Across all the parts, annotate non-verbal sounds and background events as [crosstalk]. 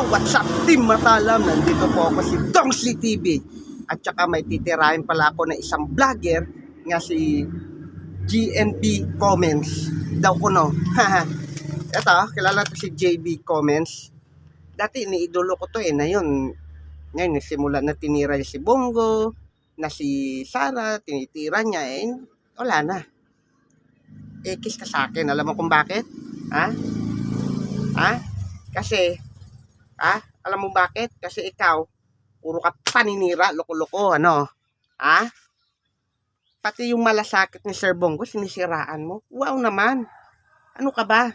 So what's up Team Matalam? Nandito po ako si Dongsi TV At saka may titirahin pala ako ng isang vlogger Nga si GNP Comments Daw ko no [laughs] Ito, kilala ko si JB Comments Dati iniidolo ko to eh Na yun, ngayon nagsimula na tinira si Bongo Na si Sara, tinitira niya eh Wala na Eh, kiss ka sa akin Alam mo kung bakit? Ha? Ha? Kasi Ah, alam mo bakit? Kasi ikaw, puro ka paninira, loko-loko, ano? Ah? Pati yung malasakit ni Sir Bongo, sinisiraan mo. Wow naman. Ano ka ba?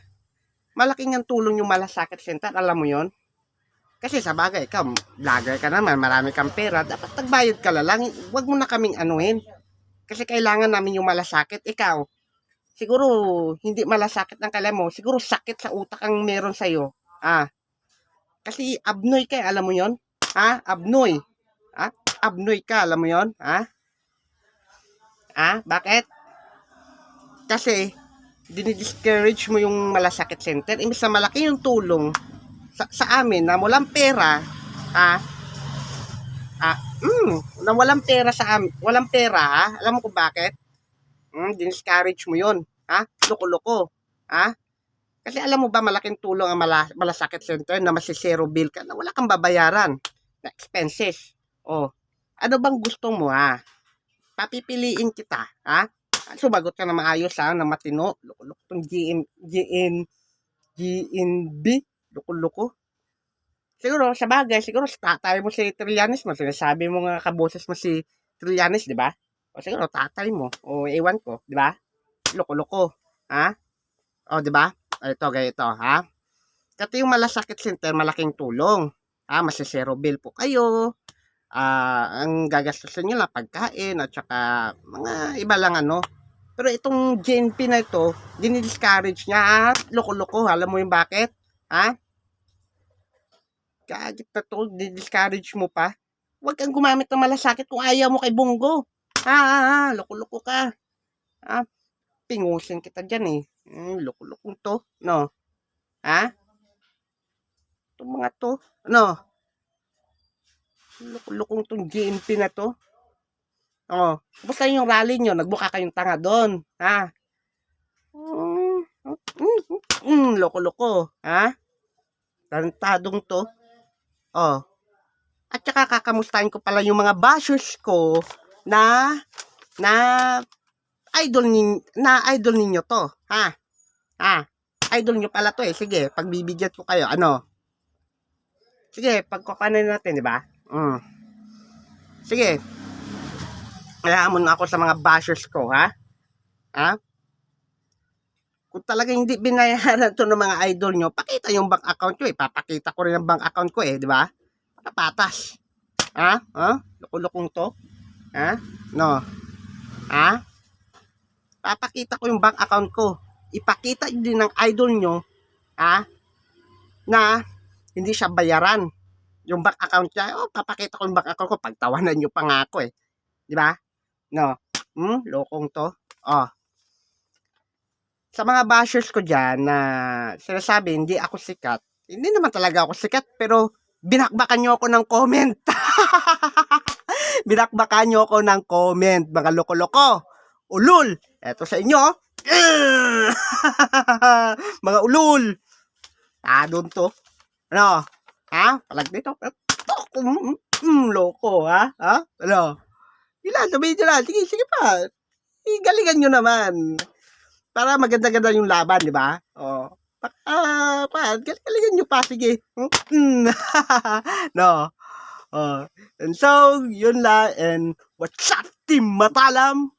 Malaking ang tulong yung malasakit center, alam mo yon? Kasi sa bagay, ikaw, vlogger ka naman, marami kang pera, dapat nagbayad ka lang. Huwag mo na kaming anuhin. Kasi kailangan namin yung malasakit. Ikaw, siguro hindi malasakit ang kala mo, siguro sakit sa utak ang meron sa'yo. Ah, kasi abnoy ka, eh, alam mo yon? Ha? Abnoy. Ha? Abnoy ka, alam mo yon? Ha? Ha? Bakit? Kasi, dinidiscourage mo yung malasakit center. Imbis na malaki yung tulong sa, sa amin na walang pera, ha? Ah, mm, na walang pera sa amin, walang pera, ha? Alam mo kung bakit? Mm, discourage mo yon, ha? Loko-loko, ha? Kasi alam mo ba malaking tulong ang mala, malasakit center na masisero bill ka na wala kang babayaran na expenses. Oh, ano bang gusto mo ha? Papipiliin kita, ha? Sumagot ka na maayos ha, na matino. Loko-loko tong GN, GN, GNB. Loko-loko. Siguro, sa bagay, siguro tatay mo si Trillanes mo. Sinasabi mo nga kaboses mo si Trillanes, di ba? O siguro tatay mo. O ewan ko, di ba? Loko-loko. Ha? O, di ba? Ito ganito ha? Kasi yung malasakit center malaking tulong. Ha masisero bill po kayo. Ah ang gagastusin nyo lang pagkain at saka mga iba lang ano. Pero itong GNP na ito dinidiscourage niya ha? loko-loko. Alam mo yung bakit? Ha? Kagit na to dinidiscourage mo pa. Huwag kang gumamit ng malasakit kung ayaw mo kay Bongo. Ha ha ha loko-loko ka. Ha? Pingusin kita dyan eh Hmm, loko-lokong to. No? Ha? Itong mga to. No? Loko-lokong tong GNP na to. Oh, basta yung rally nyo, nagbuka kayong tanga doon. Ha? Mm, mm, mm, loko-loko. Ha? Tarantadong to. Oh. At saka kakamustahin ko pala yung mga bashers ko na na idol nin na idol ninyo to, ha? Ha? Idol nyo pala to eh. Sige, pagbibigyan ko kayo, ano? Sige, pagkukanan natin, di ba? Mm. Sige. Kaya mo na ako sa mga bashers ko, ha? Ha? Kung talaga hindi binayaran to ng mga idol nyo, pakita yung bank account ko eh. Papakita ko rin ang bank account ko eh, di ba? Patas. Ha? Ha? Lukulukong to? Ha? No. Ha? Papakita ko yung bank account ko. Ipakita din ng idol nyo, ha, na hindi siya bayaran. Yung bank account niya, oh, papakita ko yung bank account ko, pagtawanan nyo pa nga ako eh. Di ba? No. Hmm, lokong to. Oh. Sa mga bashers ko dyan na sinasabi, hindi ako sikat. Hindi naman talaga ako sikat, pero binakbakan nyo ako ng comment. [laughs] binakbakan nyo ako ng comment, mga loko-loko ulul. Eto sa inyo. [laughs] Mga ulul. Ah, doon to. Ano? Ha? Palag dito. Mm, loko, ha? Ha? Ano? Ilan, sabihin nyo lang. Sige, sige pa. Igalingan nyo naman. Para maganda-ganda yung laban, di ba? Oh. Ah, pa, galingan nyo pa. Sige. Mm. [laughs] no. Oh. And so, yun lang. And what's up, Team Matalam?